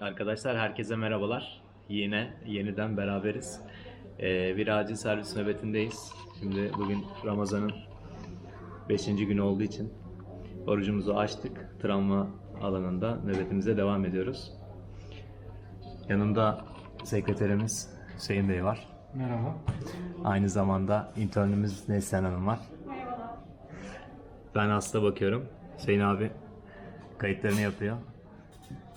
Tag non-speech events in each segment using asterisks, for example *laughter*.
Arkadaşlar herkese merhabalar. Yine yeniden beraberiz. Ee, bir acil servis nöbetindeyiz. Şimdi bugün Ramazan'ın 5. günü olduğu için orucumuzu açtık. Travma alanında nöbetimize devam ediyoruz. Yanımda sekreterimiz Hüseyin Bey var. Merhaba. Aynı zamanda internimiz Neslihan Hanım var. Ben hasta bakıyorum. Hüseyin abi kayıtlarını yapıyor.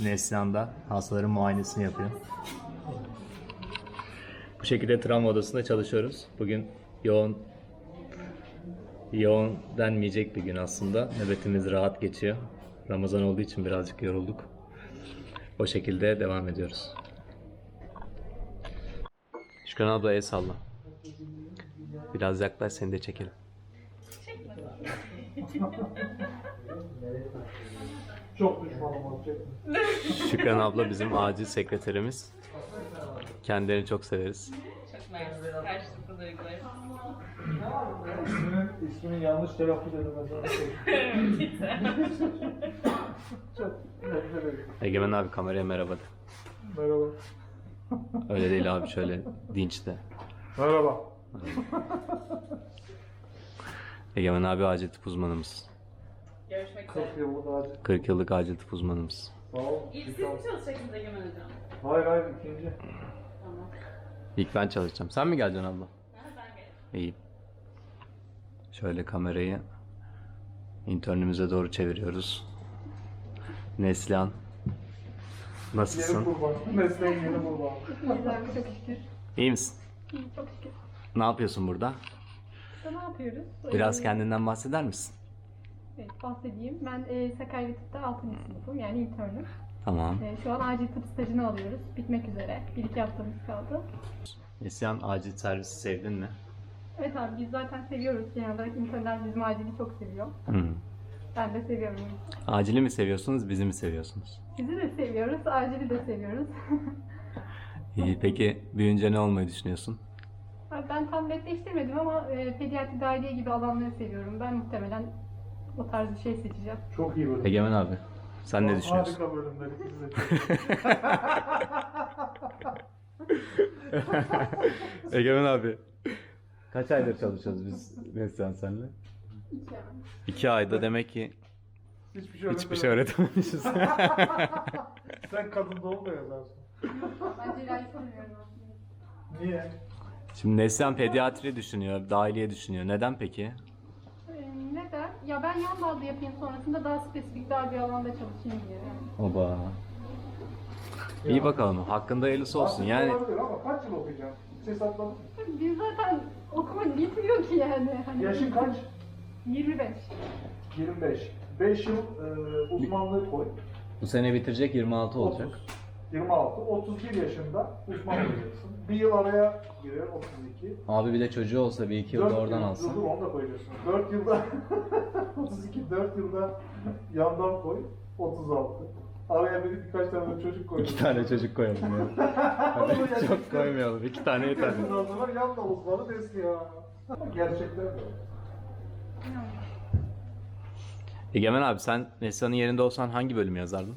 Neslihan da hastaların muayenesini yapıyor. Bu şekilde travma odasında çalışıyoruz. Bugün yoğun yoğun denmeyecek bir gün aslında. Nöbetimiz rahat geçiyor. Ramazan olduğu için birazcık yorulduk. O şekilde devam ediyoruz. Şükran abla el salla. Biraz yaklaş seni de çekelim. *laughs* Çok düşmanım olacak. Şükran abla bizim acil sekreterimiz. Kendilerini çok severiz. Çok mersi. Karşılıklı duygularım. İsmini, ismini yanlış telaffuz edemezler. Çok nefret ederim. Egemen abi kameraya merhaba de. Merhaba. Öyle değil abi şöyle dinç de. Merhaba. Egemen abi acil tıp uzmanımız. Görüşmek üzere. 40 yıllık acil. 40 yıllık acil tıp uzmanımız. Sağ ol. İlk siz mi çalışacaksınız Egemen Hocam? Hayır hayır ikinci. Tamam. İlk ben çalışacağım. Sen mi geleceksin abla? Ha, ben gelirim. İyi. Şöyle kamerayı internimize doğru çeviriyoruz. Neslihan. Yeni Nasılsın? kurban. Mesleğin yeni kurban. Güzel, çok şükür. İyi misin? İyi, çok şükür. Ne yapıyorsun burada? İşte ne yapıyoruz? Biraz Ee, kendinden bahseder misin? Evet, bahsedeyim. Ben e, Sakarya Tıp'ta 6. sınıfım, yani internüm. Tamam. E, şu an acil tıp stajını alıyoruz. Bitmek üzere. Bir iki haftamız kaldı. Neslihan acil servisi sevdin mi? Evet abi, biz zaten seviyoruz. Genel olarak internler bizim acili çok seviyor. Hı. Ben de seviyorum. Acili mi seviyorsunuz, bizi mi seviyorsunuz? Sizi de seviyoruz, acili de seviyoruz. İyi, peki büyüyünce ne olmayı düşünüyorsun? Abi ben tam netleştirmedim ama e, pediatri dahiliye gibi alanları seviyorum. Ben muhtemelen o tarz bir şey seçeceğim. Çok iyi bölüm. Egemen abi, sen ne düşünüyorsun? Harika bölümler ikiniz de. *laughs* Egemen abi. Kaç aydır çalışıyoruz biz Neslihan senle? Hiç yani. İki ayda demek ki Hiçbir şey hiçbir şey öğretemem. öğretememişiz. *laughs* Sen kadın doğum da yazarsın. Ben cerrahi sanmıyorum aslında. Niye? Şimdi Neslihan pediatri düşünüyor, dahiliye düşünüyor. Neden peki? Neden? Ya ben yan dalda yapayım sonrasında daha spesifik daha bir alanda çalışayım diye. Yani. Oba. İyi bakalım. Hakkında hayırlısı olsun. Yani olabilir ama kaç yıl okuyacaksın? Hesapladın mı? Biz zaten okuma bitmiyor ki yani. Hani Yaşın kaç? 25. 25. 5 yıl e, uzmanlığı koy. bu sene bitirecek 26 olacak. 30, 26, 31 yaşında uzman olacaksın. Bir yıl araya giriyor 32. Abi bir de çocuğu olsa bir iki yıl da Dört oradan yıl- alsın. Dur dur onu da koyacaksın. 4 yılda *laughs* 32, 4 yılda yandan koy 36. Araya bir birkaç tane de çocuk koy. İki tane çocuk koyalım ya. *laughs* Hadi çok koymayalım. İki tane yeter. Ondan sonra yan da uzmanı desliyor. Gerçekten de. Egemen abi sen Neslihan'ın yerinde olsan hangi bölümü yazardın?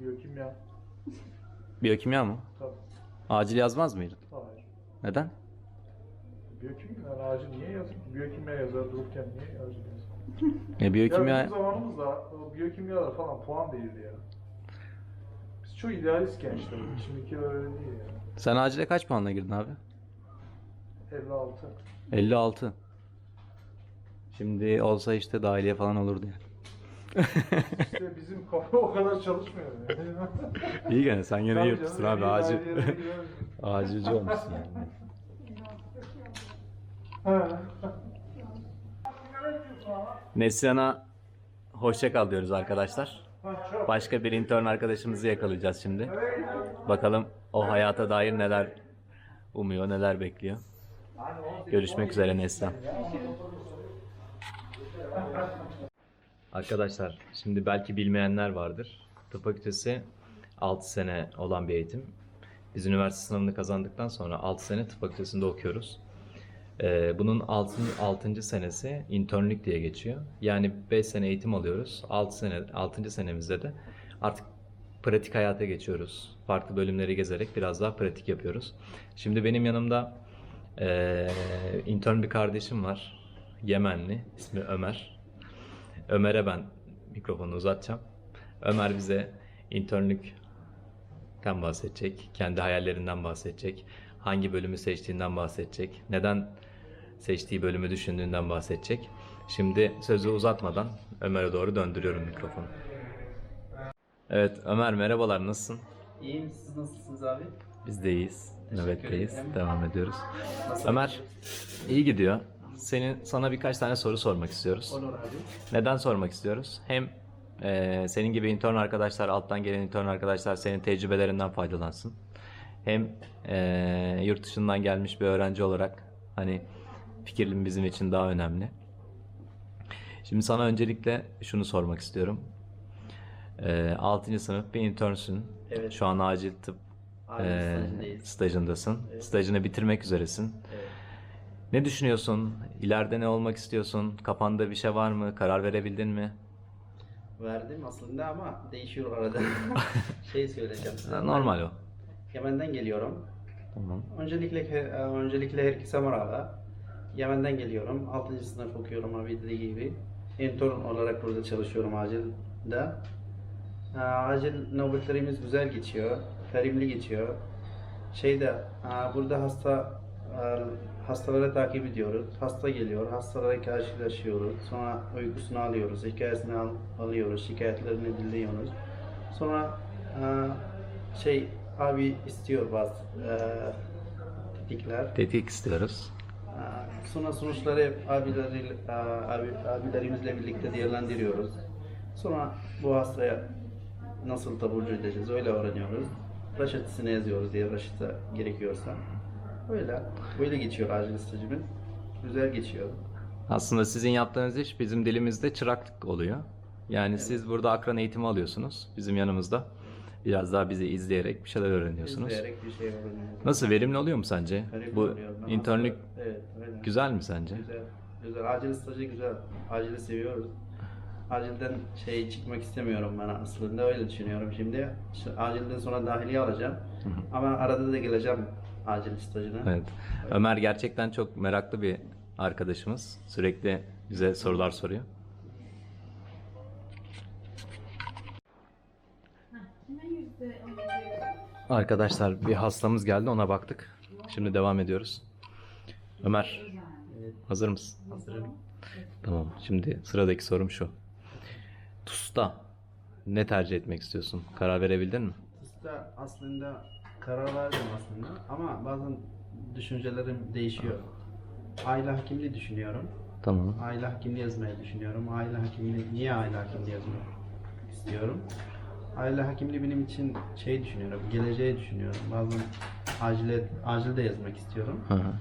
Biyokimya. Biyokimya mı? Tabii. Acil yazmaz mıydın? Hayır. Neden? Biyokimya acil niye ki? Biyokimya yazar dururken niye acil yazayım? E, Ya biyokimya... bizim zamanımızda o biyokimyalar falan puan değildi ya. Biz çok idealist gençler. Şimdiki öyle değil ya. Sen acile kaç puanla girdin abi? 56. 56. Şimdi olsa işte dahiliye falan olurdu yani. İşte bizim kafa o kadar çalışmıyor yani. İyi gene sen gene yırtırsın canım, abi iyi acil. Acilci olmuşsun yani. Ha. Neslihan'a hoşça kal diyoruz arkadaşlar. Başka bir intern arkadaşımızı yakalayacağız şimdi. Bakalım o hayata dair neler umuyor, neler bekliyor. Görüşmek üzere Neslihan. Arkadaşlar şimdi belki bilmeyenler vardır. Tıp fakültesi 6 sene olan bir eğitim. Biz üniversite sınavını kazandıktan sonra 6 sene tıp fakültesinde okuyoruz. Ee, bunun 6. 6. senesi internlük diye geçiyor. Yani 5 sene eğitim alıyoruz. 6 sene 6. senemizde de artık pratik hayata geçiyoruz. Farklı bölümleri gezerek biraz daha pratik yapıyoruz. Şimdi benim yanımda eee intern bir kardeşim var. Yemenli. ismi Ömer. Ömer'e ben mikrofonu uzatacağım. Ömer bize internlükten bahsedecek. Kendi hayallerinden bahsedecek. Hangi bölümü seçtiğinden bahsedecek. Neden seçtiği bölümü düşündüğünden bahsedecek. Şimdi sözü uzatmadan Ömer'e doğru döndürüyorum mikrofonu. Evet Ömer merhabalar nasılsın? İyiyim, siz nasılsınız abi? Biz de iyiyiz. Nöbetteyiz. Devam ediyoruz. Nasıl Ömer iyi gidiyor. Senin sana birkaç tane soru sormak istiyoruz. Olur abi. Neden sormak istiyoruz? Hem eee, senin gibi intern arkadaşlar, alttan gelen intern arkadaşlar senin tecrübelerinden faydalansın. Hem eee, yurt dışından gelmiş bir öğrenci olarak hani fikrin bizim için daha önemli. Şimdi sana öncelikle şunu sormak istiyorum. Eee 6. sınıf bir internsün. Evet. Şu an acil tıp Acil stajındayız. stajındasın. Evet. Stajını bitirmek üzeresin. Evet. Ne düşünüyorsun? İleride ne olmak istiyorsun? Kafanda bir şey var mı? Karar verebildin mi? Verdim aslında ama değişiyor arada. *laughs* şey söyleyeceğim size. Normal o. Yemen'den geliyorum. Tamam. Öncelikle e, öncelikle herkese merhaba. Yemen'den geliyorum. 6. sınıf okuyorum abi dediği gibi. Intern olarak burada çalışıyorum acilde. E, Acil nöbetlerimiz güzel geçiyor. Verimli geçiyor. Şeyde e, burada hasta hastaları takip ediyoruz. Hasta geliyor, hastalara karşılaşıyoruz. Sonra uykusunu alıyoruz, hikayesini al- alıyoruz, şikayetlerini dinliyoruz. Sonra e, şey abi istiyor bazı e, tetikler. Tetkik istiyoruz. E, Sonra sonuçları abileri, e, abi, abilerimizle birlikte değerlendiriyoruz. Sonra bu hastaya nasıl taburcu edeceğiz öyle öğreniyoruz. Reçetesini yazıyoruz diye reçete gerekiyorsa. Öyle. Böyle geçiyor acil stajımız. Güzel geçiyor. Aslında sizin yaptığınız iş bizim dilimizde çıraklık oluyor. Yani siz burada akran eğitimi alıyorsunuz. Bizim yanımızda biraz daha bizi izleyerek bir şeyler öğreniyorsunuz. İzleyerek bir şey öğreniyoruz. Nasıl verimli oluyor mu sence? Garip Bu internlük evet, öyle. güzel mi sence? Güzel. Güzel. Acil stajı güzel. Acili seviyoruz. Acilden şey çıkmak istemiyorum ben aslında öyle düşünüyorum şimdi. Acilden sonra dahiliye alacağım. Ama arada da geleceğim acil stajına. Evet. Ömer gerçekten çok meraklı bir arkadaşımız. Sürekli bize sorular soruyor. Arkadaşlar bir hastamız geldi ona baktık. Şimdi devam ediyoruz. Ömer hazır mısın? hazırım. Tamam. Şimdi sıradaki sorum şu. TUS'ta ne tercih etmek istiyorsun? Karar verebildin mi? Usta aslında karar verdim aslında ama bazen düşüncelerim değişiyor. Aile hakimliği düşünüyorum. Tamam. Aile hakimliği yazmayı düşünüyorum. Aile hakimliği, niye aile hakimliği yazmak istiyorum? Aile hakimliği benim için şey düşünüyorum, geleceği düşünüyorum. Bazen acile, acilde yazmak istiyorum. Hı hı.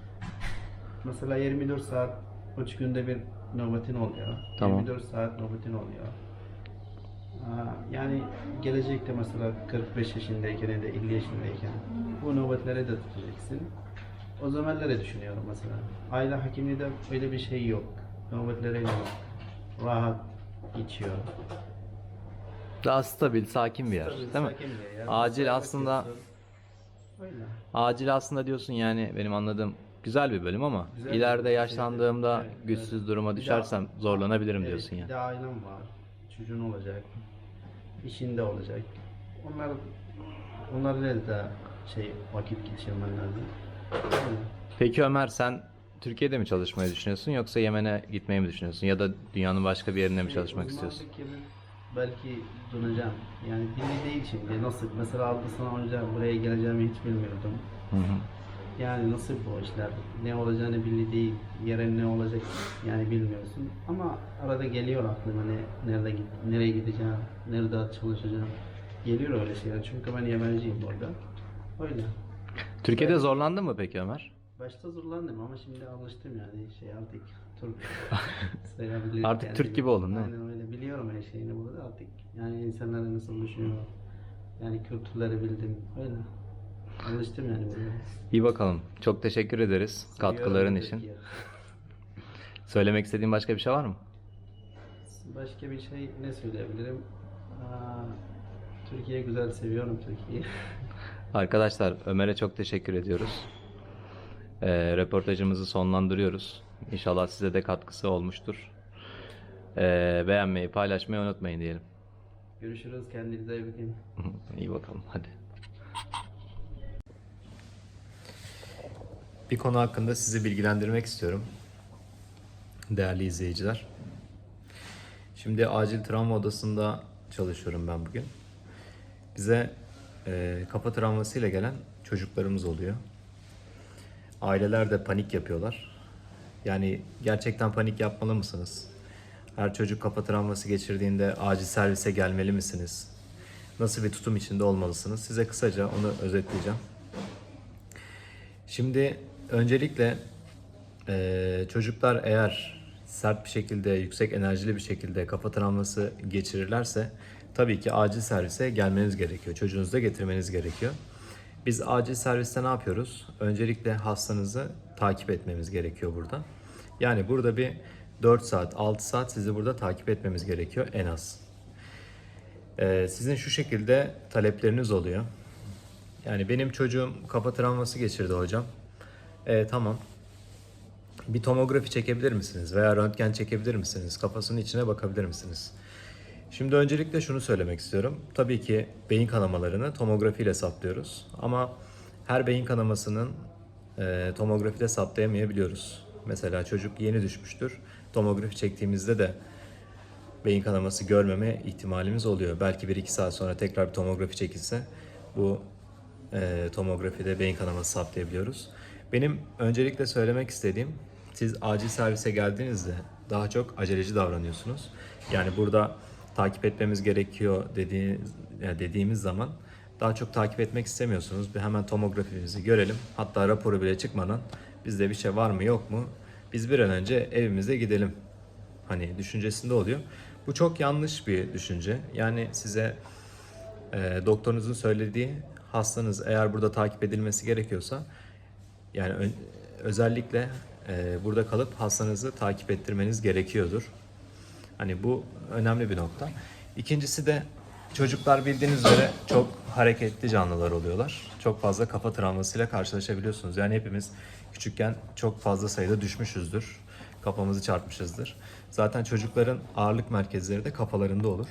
Mesela 24 saat, 3 günde bir nöbetin oluyor. Tamam. 24 saat nöbetin oluyor. Yani gelecekte mesela 45 yaşındayken ya da 50 yaşındayken bu nöbetlere de tutacaksın. O zamanları düşünüyorum mesela. Aile hakimliği de öyle bir şey yok. Nöbetlere yok. Rahat geçiyor. Daha stabil, sakin bir yer, Tabii, değil mi? bir yer. Acil Mesela aslında Öyle. acil aslında diyorsun yani benim anladığım güzel bir bölüm ama Güzel bir ileride yaşlandığımda güçsüz duruma Bir düşersem zorlanabilirim diyorsun Bir yani. de ailem var. Çocuğun olacak. işinde olacak. Onlar onlarla da şey vakit geçirmen lazım. Peki Ömer sen Türkiye'de mi çalışmayı düşünüyorsun yoksa Yemen'e gitmeyi mi düşünüyorsun ya da dünyanın başka bir yerinde mi çalışmak Şey, istiyorsun? uzmanlık gibi belki döneceğim. Yani belli değil şimdi. Nasıl? Mesela 6 sene önce buraya geleceğimi hiç bilmiyordum. Hı hı. Yani nasıl bu işler? Ne olacağını belli değil. Yarın ne olacak yani bilmiyorsun. Ama arada geliyor aklıma ne, nerede git, nereye gideceğim, nerede çalışacağım. Geliyor öyle şeyler. Çünkü ben Yemenciyim burada. Öyle. Türkiye'de zorlandın mı peki Ömer? Başta zorlandım ama şimdi alıştım yani şey artık Türk *laughs* sayabilirim. Artık Türk gibi oldun, değil mi? Aynen öyle biliyorum her şeyini burada artık. Yani insanlar nasıl düşünüyor. Yani kültürleri bildim. Öyle. Alıştım yani burada. İyi bakalım. Çok teşekkür ederiz katkıların için. *laughs* Söylemek istediğin başka bir şey var mı? Başka bir şey ne söyleyebilirim? Aa, Türkiye güzel, seviyorum Türkiye'yi. *laughs* Arkadaşlar Ömer'e çok teşekkür ediyoruz. Ee, röportajımızı sonlandırıyoruz. İnşallah size de katkısı olmuştur. Ee, beğenmeyi, paylaşmayı unutmayın diyelim. Görüşürüz, kendinize iyi bakın. *laughs* İyi bakalım hadi. Bir konu hakkında sizi bilgilendirmek istiyorum. Değerli izleyiciler. Şimdi acil travma odasında çalışıyorum ben bugün. Bize e, kafa travmasıyla gelen çocuklarımız oluyor. Aileler de panik yapıyorlar. Yani gerçekten panik yapmalı mısınız? Her çocuk kafa travması geçirdiğinde acil servise gelmeli misiniz? Nasıl bir tutum içinde olmalısınız? Size kısaca onu özetleyeceğim. Şimdi öncelikle eee, çocuklar eğer sert bir şekilde, yüksek enerjili bir şekilde kafa travması geçirirlerse tabii ki acil servise gelmeniz gerekiyor. Çocuğunuzu da getirmeniz gerekiyor. Biz acil serviste ne yapıyoruz? Öncelikle hastanızı takip etmemiz gerekiyor burada. Yani burada bir 4 saat, 6 saat sizi burada takip etmemiz gerekiyor en az. Ee, sizin şu şekilde talepleriniz oluyor. Yani benim çocuğum kafa travması geçirdi hocam. Ee, tamam. Bir tomografi çekebilir misiniz? Veya röntgen çekebilir misiniz? Kafasının içine bakabilir misiniz? Şimdi öncelikle şunu söylemek istiyorum. Tabii ki beyin kanamalarını tomografiyle saptıyoruz. Ama her beyin kanamasının e, tomografide saptayamayabiliyoruz. Mesela çocuk yeni düşmüştür. Tomografi çektiğimizde de beyin kanaması görmeme ihtimalimiz oluyor. Belki 1-2 saat sonra tekrar bir tomografi çekilse bu e, tomografide beyin kanaması saptayabiliyoruz. Benim öncelikle söylemek istediğim siz acil servise geldiğinizde daha çok aceleci davranıyorsunuz. Yani burada takip etmemiz gerekiyor dediğiniz, yani dediğimiz zaman daha çok takip etmek istemiyorsunuz. Bir hemen tomografimizi görelim. Hatta raporu bile çıkmadan bizde bir şey var mı yok mu? Biz bir an önce evimize gidelim hani düşüncesinde oluyor. Bu çok yanlış bir düşünce. Yani size e, doktorunuzun söylediği hastanız eğer burada takip edilmesi gerekiyorsa yani ön- özellikle e, burada kalıp hastanızı takip ettirmeniz gerekiyordur. Hani bu önemli bir nokta. İkincisi de çocuklar bildiğiniz üzere çok hareketli canlılar oluyorlar. Çok fazla kafa travmasıyla karşılaşabiliyorsunuz. Yani hepimiz küçükken çok fazla sayıda düşmüşüzdür. Kafamızı çarpmışızdır. Zaten çocukların ağırlık merkezleri de kafalarında olur.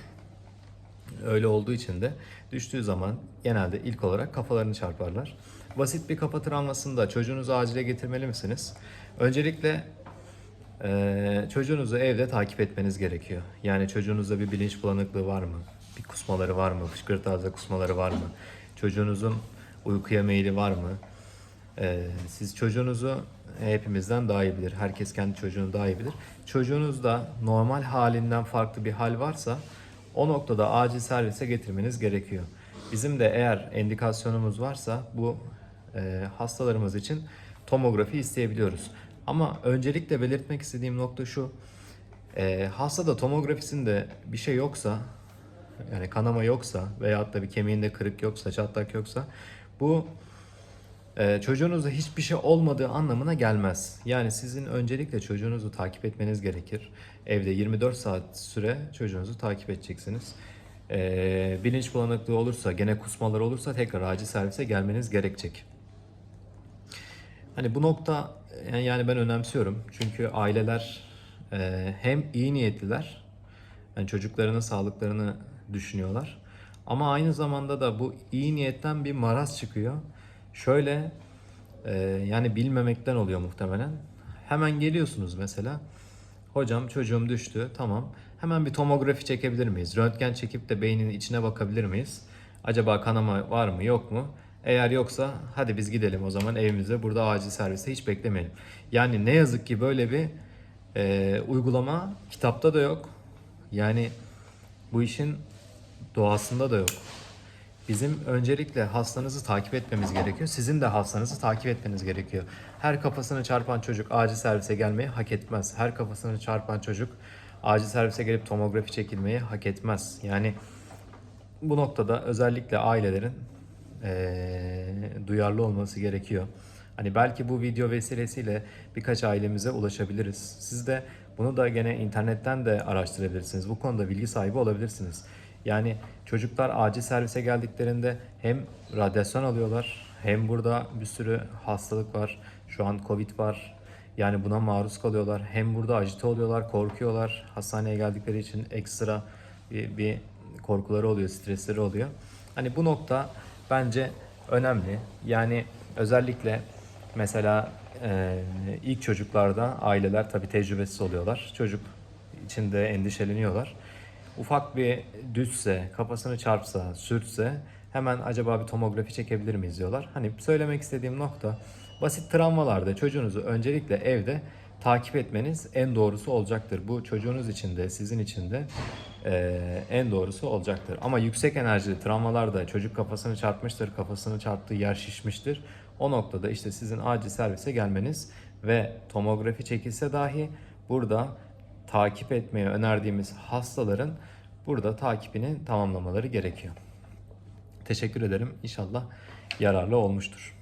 Öyle olduğu için de düştüğü zaman genelde ilk olarak kafalarını çarparlar. Basit bir kafa travmasında çocuğunuzu acile getirmeli misiniz? Öncelikle ee, çocuğunuzu evde takip etmeniz gerekiyor. Yani çocuğunuzda bir bilinç bulanıklığı var mı? Bir kusmaları var mı? Fışkırı tarzda kusmaları var mı? Çocuğunuzun uykuya meyili var mı? Ee, siz çocuğunuzu hepimizden daha iyi bilir. Herkes kendi çocuğunu daha iyi bilir. Çocuğunuzda normal halinden farklı bir hal varsa o noktada acil servise getirmeniz gerekiyor. Bizim de eğer endikasyonumuz varsa bu e, hastalarımız için tomografi isteyebiliyoruz. Ama öncelikle belirtmek istediğim nokta şu. E, hastada tomografisinde bir şey yoksa yani kanama yoksa veyahut da bir kemiğinde kırık yoksa, çatlak yoksa bu e, çocuğunuzda hiçbir şey olmadığı anlamına gelmez. Yani sizin öncelikle çocuğunuzu takip etmeniz gerekir. Evde 24 saat süre çocuğunuzu takip edeceksiniz. E, bilinç bulanıklığı olursa, gene kusmalar olursa tekrar acil servise gelmeniz gerekecek. Hani bu nokta yani- yani ben önemsiyorum. Çünkü aileler e, hem iyi niyetliler, yani çocuklarının sağlıklarını düşünüyorlar. Ama aynı zamanda da bu iyi niyetten bir maraz çıkıyor. Şöyle e, yani bilmemekten oluyor muhtemelen. Hemen geliyorsunuz mesela. Hocam çocuğum düştü. Tamam. Hemen bir tomografi çekebilir miyiz? Röntgen çekip de beynin içine bakabilir miyiz? Acaba kanama var mı yok mu? Eğer yoksa hadi biz gidelim o zaman evimize. Burada acil servise hiç beklemeyelim. Yani ne yazık ki böyle bir e, uygulama kitapta da yok. Yani bu işin doğasında da yok. Bizim öncelikle hastanızı takip etmemiz gerekiyor. Sizin de hastanızı takip etmeniz gerekiyor. Her kafasını çarpan çocuk acil servise gelmeyi hak etmez. Her kafasını çarpan çocuk acil servise gelip tomografi çekilmeyi hak etmez. Yani bu noktada özellikle ailelerin eee, duyarlı olması gerekiyor. Hani belki bu video vesilesiyle birkaç ailemize ulaşabiliriz. Siz de bunu da gene internetten de araştırabilirsiniz. Bu konuda bilgi sahibi olabilirsiniz. Yani çocuklar acil servise geldiklerinde hem radyasyon alıyorlar hem burada bir sürü hastalık var. Şu an Covid var. Yani buna maruz kalıyorlar. Hem burada ajite oluyorlar, korkuyorlar. Hastaneye geldikleri için ekstra bir, bir korkuları oluyor, stresleri oluyor. Hani bu nokta bence önemli. Yani özellikle mesela e, ilk çocuklarda aileler tabii tecrübesiz oluyorlar. Çocuk içinde endişeleniyorlar. Ufak bir düşse, kafasını çarpsa, sürtse hemen acaba bir tomografi çekebilir miyiz diyorlar. Hani söylemek istediğim nokta basit travmalarda çocuğunuzu öncelikle evde takip etmeniz en doğrusu olacaktır. Bu çocuğunuz için de sizin için de eee, en doğrusu olacaktır. Ama yüksek enerjili travmalarda çocuk kafasını çarpmıştır, kafasını çarptığı yer şişmiştir. O noktada işte sizin acil servise gelmeniz ve tomografi çekilse dahi burada takip etmeye önerdiğimiz hastaların burada takibini tamamlamaları gerekiyor. Teşekkür ederim. İnşallah yararlı olmuştur.